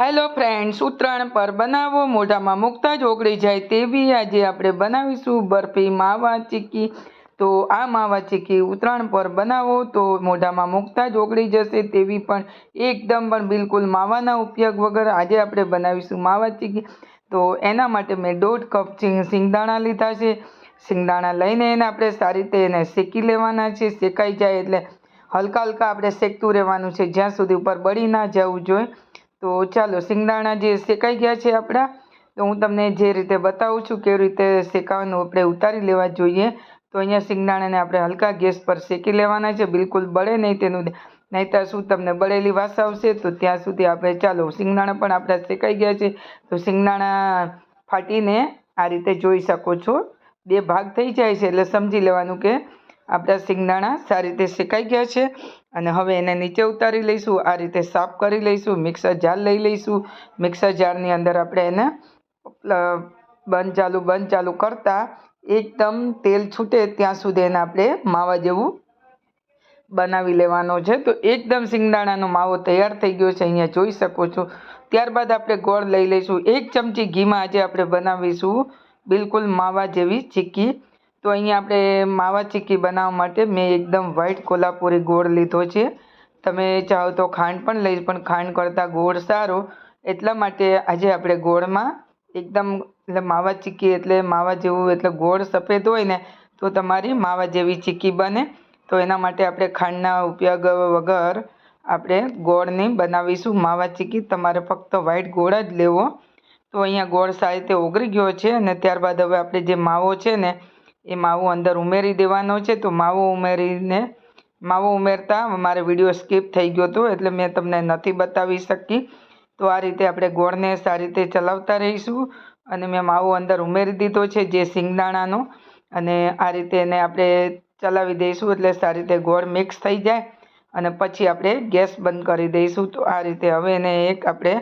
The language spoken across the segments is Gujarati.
હેલો ફ્રેન્ડ્સ ઉત્તરાયણ પર બનાવો, મોઢામાં મૂકતા જ ઓગળી જાય તેવી આજે આપણે બનાવીશું બરફી માવા ચીકી. તો આ માવા ચીકી ઉત્તરાયણ પર બનાવો તો મોઢામાં મૂકતા જ ઓગળી જશે તેવી પણ એકદમ પણ બિલકુલ માવાના ઉપયોગ વગર આજે આપણે બનાવીશું માવા ચીકી. તો એના માટે મેં દોઢ કપ સિંગ- સિંગદાણા લીધા છે. સિંગદાણા લઈને એને આપણે સારી રીતે એને શેકી લેવાના છે. શેકાઈ જાય એટલે હલકા હલકા આપણે શેકતું રહેવાનું છે. જ્યાં સુધી ઉપર બળી ના જવું જોઈએ. તો ચાલો, સિંગદાણા જે શેકાઈ ગયા છે આપણા, તો હું તમને જે રીતે બતાવું છું, કેવી રીતે શેકાવાનું આપણે ઉતારી લેવા જોઈએ. તો અહીંયા સિંગદાણાને આપણે હલકા ગેસ પર શેકી લેવાના છે, બિલકુલ બળે નહીં તેનું, નહીંતર શું તમને બળેલી વાસ આવશે, તો ત્યાં સુધી આપણે, ચાલો, સિંગદાણા પણ આપણા શેકાઈ ગયા છે. તો સિંગદાણા ફાટીને આ રીતે જોઈ શકો છો. બે ભાગ થઈ જાય છે, એટલે સમજી લેવાનું કે આપણા સિંગદાણા સારી રીતે શેકાઈ ગયા છે અને હવે એને નીચે ઉતારી લઈશું, આ રીતે સાફ કરી લઈશું, મિક્સર જાર લઈ લઈશું. મિક્સર જારની અંદર આપણે એને બંધ ચાલુ બંધ ચાલુ કરતા એકદમ તેલ છૂટે ત્યાં સુધી એને આપણે માવા જેવું બનાવી લેવાનો છે. તો એકદમ સિંગદાણાનો માવો તૈયાર થઈ ગયો છે, અહીંયા જોઈ શકો છો. ત્યારબાદ આપણે ગોળ લઈ લઈશું. એક ચમચી ઘીમાં આજે આપણે બનાવીશું બિલકુલ માવા જેવી ચીક્કી તો અહીંયા આપણે માવા ચીક્કી બનાવવા માટે મેં એકદમ વ્હાઈટ કોલ્હાપુરી ગોળ લીધો છે. તમે ચાહો તો ખાંડ પણ લઈ, પણ ખાંડ કરતાં ગોળ સારો. એટલા માટે આજે આપણે ગોળમાં એકદમ એટલે માવા ચીક્કી એટલે માવા જેવું એટલે ગોળ સફેદ હોય ને, તો તમારી માવા જેવી ચીક્કી બને. તો એના માટે આપણે ખાંડના ઉપયોગ વગર આપણે ગોળની બનાવીશું માવા ચીક્કી. તમારે ફક્ત વ્હાઈટ ગોળ જ લેવો. તો અહીંયા ગોળ સારી રીતે ઓગળી ગયો છે અને ત્યારબાદ હવે આપણે જે માવો છે ને એ માવો અંદર ઉમેરી દેવાનો છે. તો માવો ઉમેરીને, માવો ઉમેરતા મારે વીડિયો સ્કીપ થઈ ગયો હતો એટલે મેં તમને નથી બતાવી શકી. તો આ રીતે આપણે ગોળને સારી રીતે ચલાવતા રહીશું અને મેં માવો અંદર ઉમેરી દીધો છે જે સિંગદાણાનો. અને આ રીતે એને આપણે ચલાવી દઈશું એટલે સારી રીતે ગોળ મિક્સ થઈ જાય અને પછી આપણે ગેસ બંધ કરી દઈશું. તો આ રીતે હવે એને એક આપણે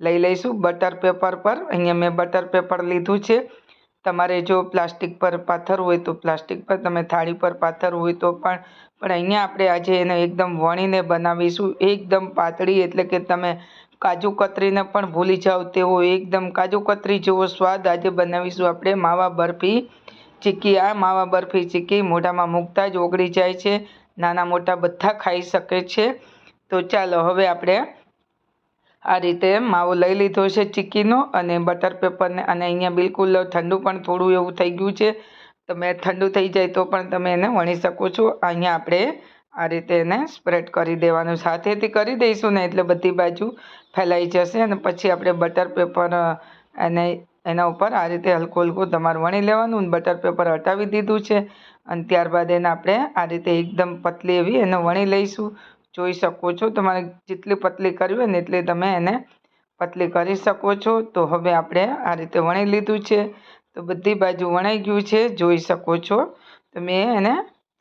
લઈ લઈશું બટર પેપર પર. અહીંયા મેં બટર પેપર લીધું છે. તમારે જો પ્લાસ્ટિક પર પાથર હોય તો પ્લાસ્ટિક પર, તમે થાળી પર પાથર હોય તો પણ પણ અહીંયા આપણે આજે એને એકદમ વણીને બનાવીશું. એકદમ પાતળી એટલે કે તમે કાજુ કતરીને પણ ભૂલી જાઓ તેવો એકદમ કાજુ કતરી જેવો સ્વાદ આજે બનાવીશું આપણે. માવા બરફી ચીક્કી આ માવા બરફી ચીક્કી મોઢામાં મૂકતા જ ઓગળી જાય છે. નાના મોટા બધા ખાઈ શકે છે. તો ચાલો હવે આપણે આ રીતે માવો લઈ લીધો છે ચીકીનો અને બટર પેપરને અને અહીંયા બિલકુલ ઠંડુ પણ થોડું એવું થઈ ગયું છે. તમે ઠંડુ થઈ જાય તો પણ તમે એને વણી શકો છો. અહીંયા આપણે આ રીતે એને સ્પ્રેડ કરી દેવાનું, સાથેથી કરી દઈશું ને એટલે બધી બાજુ ફેલાઈ જશે અને પછી આપણે બટર પેપર એને, એના ઉપર આ રીતે હલકું હલકું તમારે વણી લેવાનું. બટર પેપર હટાવી દીધું છે અને ત્યારબાદ એને આપણે આ રીતે એકદમ પતલી એવી એને વણી લઈશું. જોઈ શકો છો. તમારે જેટલી પતલી કરવી હોય ને એટલી તમે એને પતલી કરી શકો છો. તો હવે આપણે આ રીતે વણી લીધું છે. તો બધી બાજુ વણાઈ ગયું છે. જોઈ શકો છો. તમે એને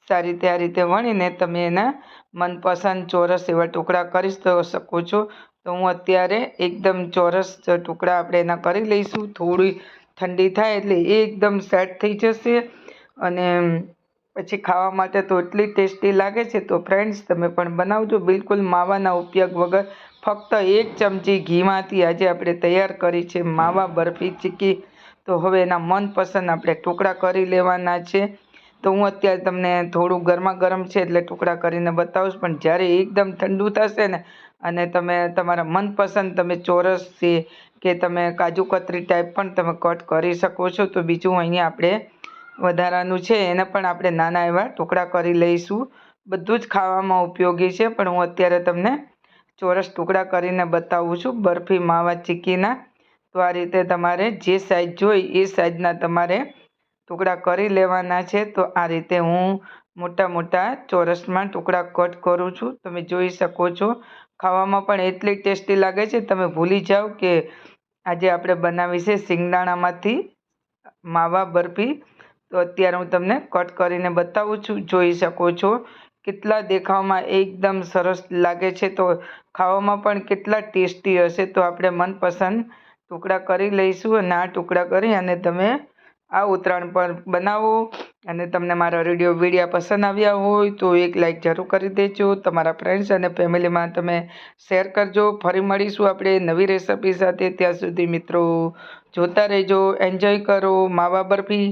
સારી રીતે આ રીતે વણીને તમે એના મનપસંદ ચોરસ એવા ટુકડા કરી શકો છો. તો હું અત્યારે એકદમ ચોરસ ટુકડા આપણે એના કરી લઈશું. થોડી ઠંડી થાય એટલે એ એકદમ સેટ થઈ જશે. અને પછી ખાવા માટે તો એટલી ટેસ્ટી લાગે છે, તો ફ્રેન્ડ્સ તમે પણ બનાવજો. બિલકુલ માવાના ઉપયોગ વગર ફક્ત એક ચમચી ઘીમાંથી આજે આપણે તૈયાર કરી છે માવા બરફી ચીકી. તો હવે એના મનપસંદ આપણે ટુકડા કરી લેવાના છે. તો હું અત્યારે તમને થોડું ગરમા ગરમ છે એટલે ટુકડા કરીને બતાવીશ, પણ જ્યારે એકદમ ઠંડુ થશે ને અને તમે તમારા મનપસંદ તમે ચોરસ છે કે તમે કાજુ કતરી ટાઈપ પણ તમે કટ કરી શકો છો, તો બીજું અહીંયા આપણે વધારાનું છે, એને પણ આપણે નાના એવા ટુકડા કરી લઈશું. બધું જ ખાવામાં ઉપયોગી છે, પણ હું અત્યારે તમને ચોરસ ટુકડા કરીને બતાવું છું, બરફી, માવા, ચીકીના. તો આ રીતે તમારે જે સાઈઝ જોઈ, એ સાઈઝના તમારે ટુકડા કરી લેવાના છે. તો આ રીતે હું મોટા મોટા ચોરસમાં ટુકડા કટ કરું છું. તમે જોઈ શકો છો, ખાવામાં પણ એટલી ટેસ્ટી લાગે છે. તમે ભૂલી જાઓ કે આજે આપણે બનાવી છે સિંગદાણામાંથી માવા, બરફી તો અત્યારે હું તમને કટ કરીને બતાવું છું. જોઈ શકો છો કેટલા દેખાવમાં એકદમ સરસ લાગે છે. તો ખાવામાં પણ કેટલા ટેસ્ટી હશે તો આપણે મનપસંદ ટુકડા કરી લઈશું અને આ ટુકડા કરી અને તમે આ ઉત્તરાયણ પર બનાવો. અને તમને મારા રેડિયો વિડીયા પસંદ આવ્યા હોય તો એક લાઈક જરૂર કરી દેજો. તમારા ફ્રેન્ડ્સ અને ફેમિલીમાં તમે શેર કરજો. ફરી મળીશું આપણે નવી રેસિપી સાથે. ત્યાં સુધી મિત્રો જોતા રહેજો. એન્જોય કરો. માવા બરફી.